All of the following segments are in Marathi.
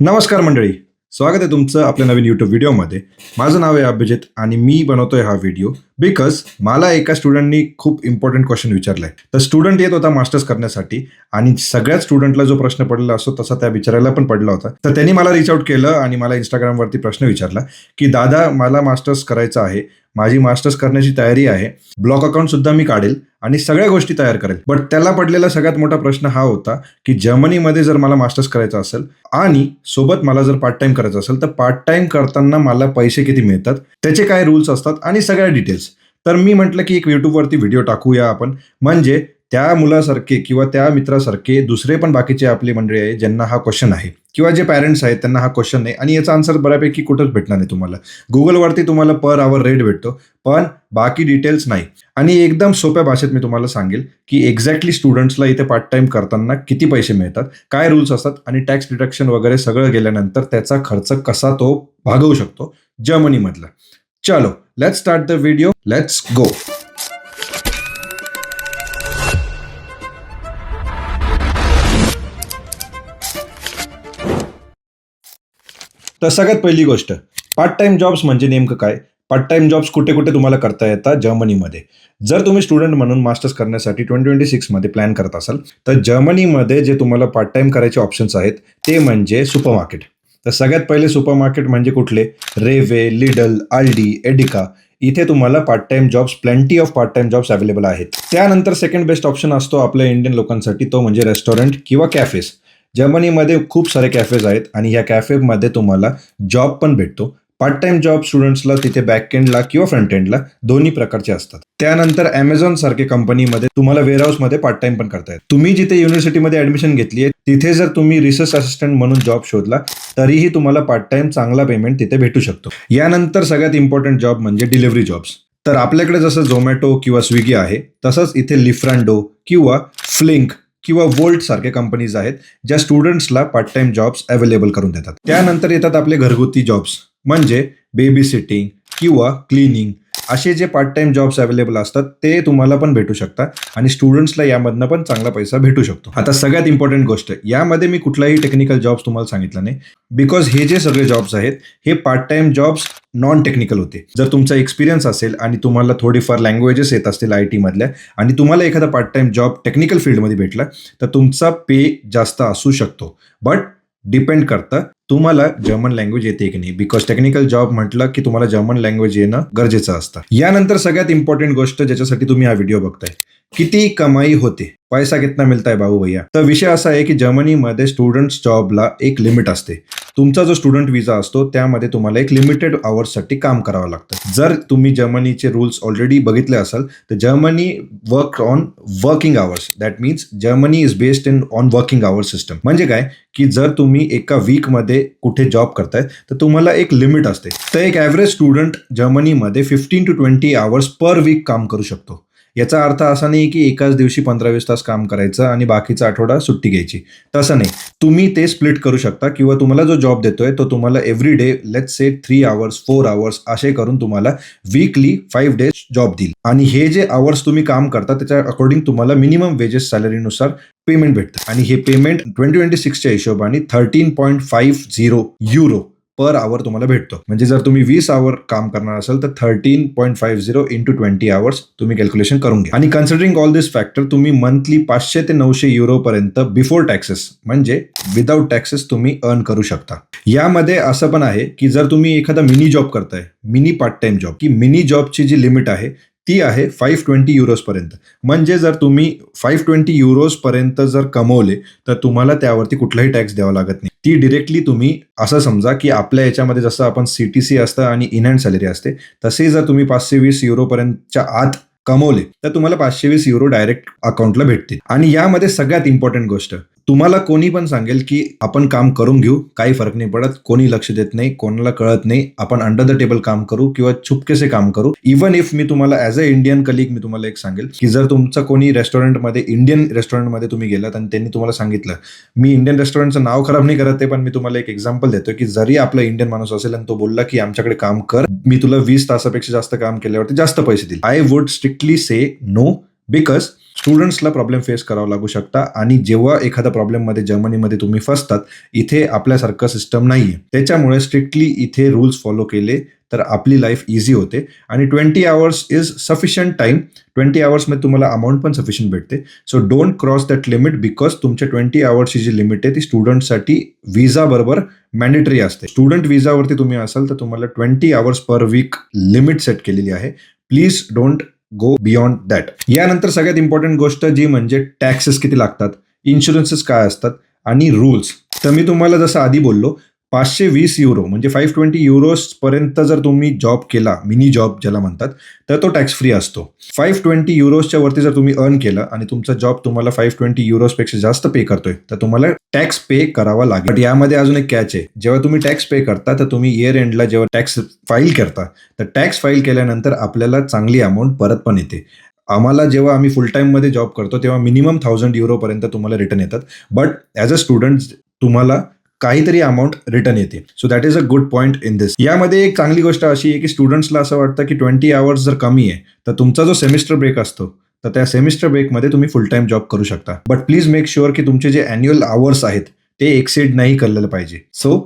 नमस्कार मंडळी. स्वागत आहे तुमचं आपल्या नवीन युट्यूब व्हिडिओमध्ये. माझं नाव आहे अभिजित आणि मी बनवतोय हा व्हिडिओ बिकॉज मला एका स्टुडंटनी खूप इम्पॉर्टंट क्वेश्चन विचारलाय. तर स्टुडंट येत होता मास्टर्स करण्यासाठी आणि सगळ्याच स्टुडंटला जो प्रश्न पडला असतो तसा त्या विचारायला पण पडला होता. तर त्यांनी मला रिच आउट केलं आणि मला इंस्टाग्रामवरती प्रश्न विचारला की दादा मला मास्टर्स करायचं आहे. माझी मास्टर्स करण्याची तयारी आहे. ब्लॉक अकाउंट सुद्धा मी काढेल आणि सगळ्या गोष्टी तयार करेल. बट त्याला पडलेला सगळ्यात मोठा प्रश्न हा होता की जर्मनीमध्ये जर मला मास्टर्स करायचं असेल आणि सोबत मला जर पार्ट टाइम करायचं असेल तर पार्ट टाइम करताना मला पैसे किती मिळतात? त्याचे काय रूल्स असतात? आणि सगळ्या डिटेल्स. तर मी म्हटलं की एक युट्यूबवरती व्हिडिओ टाकूया आपण. म्हणजे त्या मुलासारखे किंवा त्या मित्रासारखे दुसरे पण बाकीचे आपले मंडळी आहे ज्यांना हा क्वेश्चन आहे. किंवा जे पॅरेंट्स आहेत त्यांना हा क्वेश्चन नाही. आणि याचा आन्सर बऱ्यापैकी कुठंच भेटणार नाही तुम्हाला. गुगलवरती तुम्हाला पर आवर रेट भेटतो पण बाकी डिटेल्स नाही. आणि एकदम सोप्या भाषेत मी तुम्हाला सांगेल की एक्झॅक्टली स्टुडंट्सला इथे पार्ट टाइम करताना किती पैसे मिळतात काय रूल्स असतात आणि टॅक्स डिडक्शन वगैरे सगळं गेल्यानंतर त्याचा खर्च कसा तो भागवू शकतो जर्मनीमधला. चलो let's start the video let's go तर सगळ्यात पहिली गोष्ट पार्ट टाइम जॉब्स म्हणजे नेमकं काय? पार्ट टाइम जॉब्स कुठे कुठे तुम्हाला करता येतात? जर्मनीमध्ये. जर तुम्ही स्टुडंट म्हणून मास्टर्स करण्यासाठी ट्वेंटी ट्वेंटी सिक्समध्ये प्लॅन करत असाल तर जर्मनीमध्ये जे तुम्हाला पार्ट टाइम करायचे ऑप्शन्स आहेत ते म्हणजे सुपर मार्केट तर सगळ्यात पहिले सुपर मार्केट म्हणजे कुठले? रेवे लिडल आल्डी एडिका. इथे तुम्हाला part time jobs plenty of part time jobs available आहेत. त्यानंतर सेकंड बेस्ट ऑप्शन असतो आपल्या इंडियन लोकांसाठी तो म्हणजे रेस्टॉरंट किंवा कॅफेस जर्मनीमध्ये खूप सारे कॅफेज आहेत आणि ह्या कॅफेमध्ये तुम्हाला जॉब पण भेटतो. पार्ट टाइम जॉब स्टुडंट्सला तिथे बॅक एंडला किंवा फ्रंट एंडला दोन्ही प्रकारचे असतात. त्यानंतर अमेझॉन सारखे कंपनीमध्ये तुम्हाला वेअरहाऊसमध्ये पार्ट टाइम पण करता येत. तुम्ही जिथे युनिव्हर्सिटीमध्ये ऍडमिशन घेतली आहे तिथे जर तुम्ही रिसर्च असिस्टंट म्हणून जॉब शोधला तरीही तुम्हाला पार्ट टाइम चांगला पेमेंट तिथे भेटू शकतो. यानंतर सगळ्यात इम्पॉर्टंट जॉब म्हणजे डिलिव्हरी जॉब्स तर आपल्याकडे जसं झोमॅटो किंवा स्विगी आहे तसंच इथे लिफ्रांडो किंवा फ्लिंक किंवा वोल्ट सारख्या कंपनीज आहेत ज्या स्टुडंट्सला पार्ट टाइम जॉब्स अवेलेबल करून देतात. त्यानंतर येतात आपले घरगुती जॉब्स म्हणजे बेबी सिटिंग किंवा क्लिनिंग असे जे पार्ट टाइम जॉब्स अवेलेबल असतात ते तुम्हाला पण भेटू शकतात आणि स्टुडंट्सला यामधनं पण चांगला पैसा भेटू शकतो. आता सगळ्यात इम्पॉर्टंट गोष्ट यामध्ये मी कुठलाही टेक्निकल जॉब्स तुम्हाला सांगितलं नाही. बिकॉज हे जे सगळे जॉब्स आहेत हे part time jobs non technical होते. जर तुमचा एक्सपिरियन्स असेल आणि तुम्हाला थोडीफार लँग्वेजेस येत असतील आय टीमधल्या आणि तुम्हाला एखादा पार्ट टाइम जॉब टेक्निकल फील्डमध्ये भेटला तर तुमचा पे जास्त असू शकतो. बट डिपेंड करतं तुम्हाला जर्मन लँग्वेज येते की नाही? बिकॉज टेक्निकल जॉब म्हटलं की तुम्हाला जर्मन लँग्वेज येणं गरजेचं असतं. यानंतर सगळ्यात इम्पॉर्टंट गोष्ट ज्याच्यासाठी तुम्ही हा व्हिडिओ बघताय. किती कमाई होते? पैसा कितना मिळताय भाऊ बाबू भैया? तर विषय असा आहे की जर्मनीमध्ये स्टुडंट्स जॉबला एक लिमिट असते. तुमचा जो स्टुडंट विजा असतो त्यामध्ये तुम्हाला एक लिमिटेड आवर्ससाठी काम करावं लागतं. जर तुम्ही जर्मनीचे रूल्स ऑलरेडी बघितले असाल तर Germany work on working hours that means Germany is based in on working hour system म्हणजे काय? की जर तुम्ही एका वीकमध्ये कुठे जॉब करताय तर तुम्हाला एक लिमिट असते. तर एक ॲव्हरेज स्टुडंट जर्मनीमध्ये fifteen to twenty hours per week काम करू शकतो. याचा अर्थ असा नाही की एकाच दिवशी पंधरा वीस तास काम करायचं आणि बाकीचा आठवडा सुट्टी घ्यायची. तसं नाही. तुम्ही ते स्प्लिट करू शकता किंवा तुम्हाला जो जॉब देतोय तो तुम्हाला every day let's say three hours four hours असे करून तुम्हाला वीकली फाईव्ह डेज जॉब देईल. आणि हे जे आवर्स तुम्ही काम करता त्याच्या अकॉर्डिंग तुम्हाला मिनिमम वेजेस सॅलरीनुसार पेमेंट भेटतं. आणि हे पेमेंट ट्वेंटी ट्वेंटी सिक्सच्या हिशोबाने thirteen point five zero euro per hour तुम्हाला भेटतो. म्हणजे जर तुम्ही वीस आवर काम करणार असाल तर thirteen point five zero into twenty hours तुम्ही कॅल्क्युलेशन करून घ्या. आणि कन्सिडरिंग ऑल दिस फॅक्टर तुम्ही मंथली पाचशे ते नऊशे युरो पर्यंत बिफोर टॅक्सेस म्हणजे विदाऊट टॅक्सेस तुम्ही अर्न करू शकता. यामध्ये असं पण आहे की जर तुम्ही एखादा मिनी जॉब करताय मिनी पार्ट टाइम जॉब की मिनी जॉबची जी लिमिट आहे ती आहे फाईव्ह ट्वेंटी युरोजपर्यंत म्हणजे जर तुम्ही फाईव्ह ट्वेंटी युरोजपर्यंत जर कमवले तर तुम्हाला त्यावरती कुठलाही टॅक्स द्यावा लागत नाही. ती डिरेक्टली तुम्ही असं समजा की आपल्या याच्यामध्ये जसं आपण सी टी सी असतं आणि इन हँड सॅलरी असते तसे जर तुम्ही पाचशे वीस युरोपर्यंतच्या आत कमवले तर तुम्हाला पाचशे वीस युरो डायरेक्ट अकाउंटला भेटतील. आणि यामध्ये सगळ्यात इम्पॉर्टंट गोष्ट तुम्हाला कोणी पण सांगेल की आपण काम करून घेऊ काही फरक नाही पडत कोणी लक्ष देत नाही कोणाला कळत नाही आपण अंडर द टेबल काम करू किंवा छुपकेसे काम करू. इव्हन इफ मी तुम्हाला ॲज अ इंडियन कलिग मी तुम्हाला एक सांगेल की जर तुमचं कोणी रेस्टॉरंटमध्ये इंडियन रेस्टॉरंटमध्ये तुम्ही गेलात आणि त्यांनी तुम्हाला सांगितलं मी इंडियन रेस्टॉरंटचं नाव खराब नाही करत ते पण मी तुम्हाला एक एक्झाम्पल देतो की जरी आपला इंडियन माणूस असेल आणि तो बोलला की आमच्याकडे काम कर मी तुला वीस तासापेक्षा जास्त काम केल्यावरती जास्त पैसे देईल. I would strictly say no because स्टुडंट्सला problem face करावा लागू शकता आणि जेव्हा एखाद्या प्रॉब्लेममध्ये जर्मनीमध्ये तुम्ही फसतात इथे आपल्यासारखं सिस्टम नाही आहे त्याच्यामुळे स्ट्रिक्टली इथे रूल्स फॉलो केले तर आपली लाईफ इझी होते. आणि twenty hours is sufficient time twenty आवर्समध्ये तुम्हाला अमाऊंट पण सफिशियंट भेटते. So don't cross that limit because तुमच्या ट्वेंटी आवर्सची जी लिमिट आहे ती स्टुडंटसाठी विजाबरोबर मॅन्डेटरी असते. स्टुडंट विजावरती तुम्ही असाल तर तुम्हाला twenty hours per week limit set केलेली आहे. Please don't go beyond that यानंतर सगळ्यात इम्पॉर्टंट गोष्ट जी म्हणजे टॅक्सेस किती लागतात? इन्शुरन्सेस काय असतात? आणि रूल्स तर मी तुम्हाला जसं आधी बोललो पाचशे वीस युरो म्हणजे फाईव्ह ट्वेंटी युरोजपर्यंत जर तुम्ही जॉब केला मिनी जॉब ज्याला म्हणतात तर तो टॅक्स फ्री असतो. फाईव्ह ट्वेंटी युरोजच्या वरती जर तुम्ही अर्न केलं आणि तुमचा जॉब तुम्हाला फाईव्ह ट्वेंटी युरोजपेक्षा जास्त पे करतोय तर तुम्हाला टॅक्स पे करावा लागेल. बट यामध्ये अजून एक कॅच आहे. जेव्हा तुम्ही टॅक्स पे करता तर तुम्ही इयर एंडला जेव्हा टॅक्स फाईल करता तर टॅक्स फाईल केल्यानंतर आपल्याला चांगली अमाऊंट परत पण येते. आम्हाला जेव्हा आम्ही फुल टाईममध्ये जॉब करतो तेव्हा मिनिमम थाउजंड युरोपर्यंत तुम्हाला रिटर्न येतात. बट ॲज अ स्टुडंट तुम्हाला काहीतरी अमाऊंट रिटर्न येते. So that is a good point in this यामध्ये एक चांगली गोष्ट अशी आहे की स्टुडंट्सला असं वाटतं की ट्वेंटी आवर्स जर कमी आहे तर तुमचा जो सेमिस्टर ब्रेक असतो तर त्या सेमिस्टर ब्रेकमध्ये तुम्ही फुल टाइम जॉब करू शकता. बट प्लीज मेक शुअर की तुमचे जे अॅन्युअल आवर्स आहेत ते एक्सेड नाही करलेलं पाहिजे. So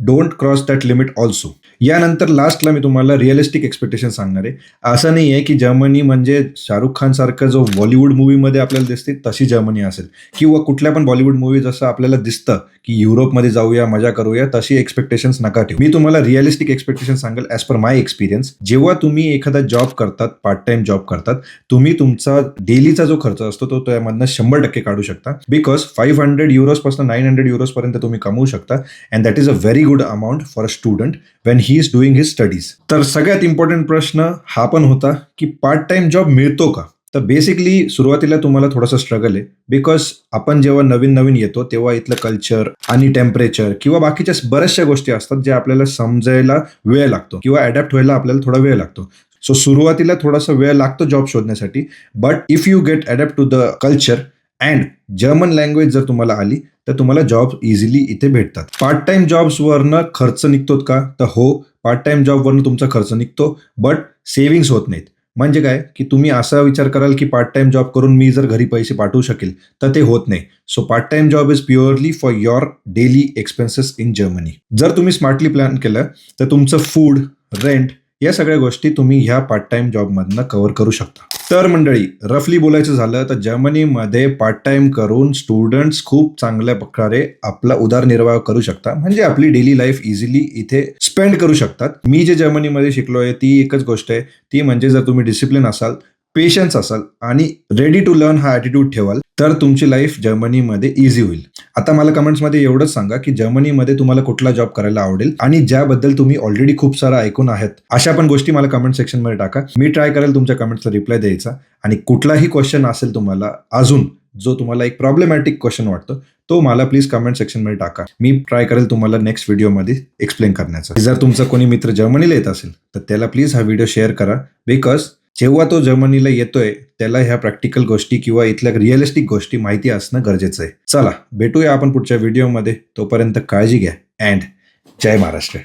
don't cross that limit also यानंतर लास्टला मी तुम्हाला रिअलिस्टिक एक्सपेक्टेशन सांगणार आहे. असं नाही आहे की जर्मनी म्हणजे शाहरुख खान सारखं जो बॉलिवूड मूवीमध्ये आपल्याला दिसते तशी जर्मनी असेल. किंवा कुठल्या पण बॉलिवूड मूवी जसं आपल्याला दिसतं की युरोपमध्ये जाऊया मजा करूया तशी एक्सपेक्टेशन्स नका ठेवू. मी तुम्हाला रिअलिस्टिक एक्सपेक्टेशन सांगेल ॲज पर माय एक्सपिरियन्स जेव्हा तुम्ही एखादा जॉब करतात पार्ट टाइम जॉब करतात तुम्ही तुमचा डेलीचा जो खर्च असतो तो त्यामधनं शंभर टक्के काढू शकता. बिकॉज फाईव्ह हंड्रेड युरोजपासून नाईन हंड्रेड युरोजपर्यंत तुम्ही कमवू शकता. And that is a very good amount for a student when he is doing his studies तर सगळ्यात इम्पॉर्टंट प्रश्न हा पण होता की पार्ट टाइम जॉब मिळतो का? तर बेसिकली सुरुवातीला तुम्हाला थोडासा स्ट्रगल आहे. बिकॉज आपण जेव्हा नवीन नवीन येतो तेव्हा इथलं कल्चर आणि टेम्परेचर किंवा बाकीच्या बऱ्याचशा गोष्टी असतात ज्या आपल्याला समजायला वेळ लागतो किंवा अडॅप्ट व्हायला आपल्याला थोडा वेळ लागतो. सो सुरुवातीला थोडासा वेळ लागतो जॉब शोधण्यासाठी. But if you get adapt to the culture and German language जर तुम्हाला आली तर तुम्हाला जॉब इझिली इथे भेटतात. पार्ट टाइम जॉब्सवरनं खर्च निघतोत का? तर हो पार्ट टाइम जॉबवरनं तुमचा खर्च निघतो बट सेव्हिंग्स होत नाहीत. म्हणजे काय? की तुम्ही असा विचार कराल की पार्ट टाइम जॉब करून मी जर घरी पैसे पाठवू शकेल तर ते होत नाही. So part time job is purely for your daily expenses in Germany जर तुम्ही स्मार्टली प्लॅन केलं तर तुमचं फूड रेंट या सगळ्या गोष्टी तुम्ही ह्या पार्ट टाइम जॉबमधनं कव्हर करू शकता. तर मंडळी रफली बोलायचं झालं तर जर्मनीमध्ये पार्ट टाइम करून स्टुडंट्स खूप चांगल्या प्रकारे आपला उदरनिर्वाह करू शकता. म्हणजे आपली डेली लाईफ इझिली इथे स्पेंड करू शकतात. मी जे जर्मनीमध्ये शिकलो आहे ती एकच गोष्ट आहे. ती म्हणजे जर तुम्ही डिसिप्लिन असाल पेशन्स असाल आणि रेडी टू लर्न हा ॲटिट्यूड ठेवाल तर तुमची लाईफ जर्मनीमध्ये इझी होईल. आता मला कमेंट्समध्ये एवढंच सांगा की जर्मनीमध्ये तुम्हाला कुठला जॉब करायला आवडेल आणि ज्याबद्दल तुम्ही ऑलरेडी खूप सारा ऐकून आहेत अशा पण गोष्टी मला कमेंट सेक्शनमध्ये टाका. मी ट्राय करेल तुमच्या कमेंट्सला रिप्लाय द्यायचा आणि कुठलाही क्वेश्चन असेल तुम्हाला अजून जो तुम्हाला एक प्रॉब्लेमॅटिक क्वेश्चन वाटतो तो मला प्लीज कमेंट सेक्शनमध्ये टाका. मी ट्राय करेल तुम्हाला नेक्स्ट व्हिडिओमध्ये एक्सप्लेन करण्याचा. जर तुमचा कोणी मित्र जर्मनीला येत असेल तर त्याला प्लीज हा व्हिडिओ शेअर करा बिकॉज जेव्हा तो जर्मनीला येतोय त्याला ह्या प्रॅक्टिकल गोष्टी किंवा इथल्या रिअलिस्टिक गोष्टी माहिती असणं गरजेचं आहे. चला भेटूया आपण पुढच्या व्हिडिओमध्ये. तोपर्यंत काळजी घ्या. अँड जय महाराष्ट्र.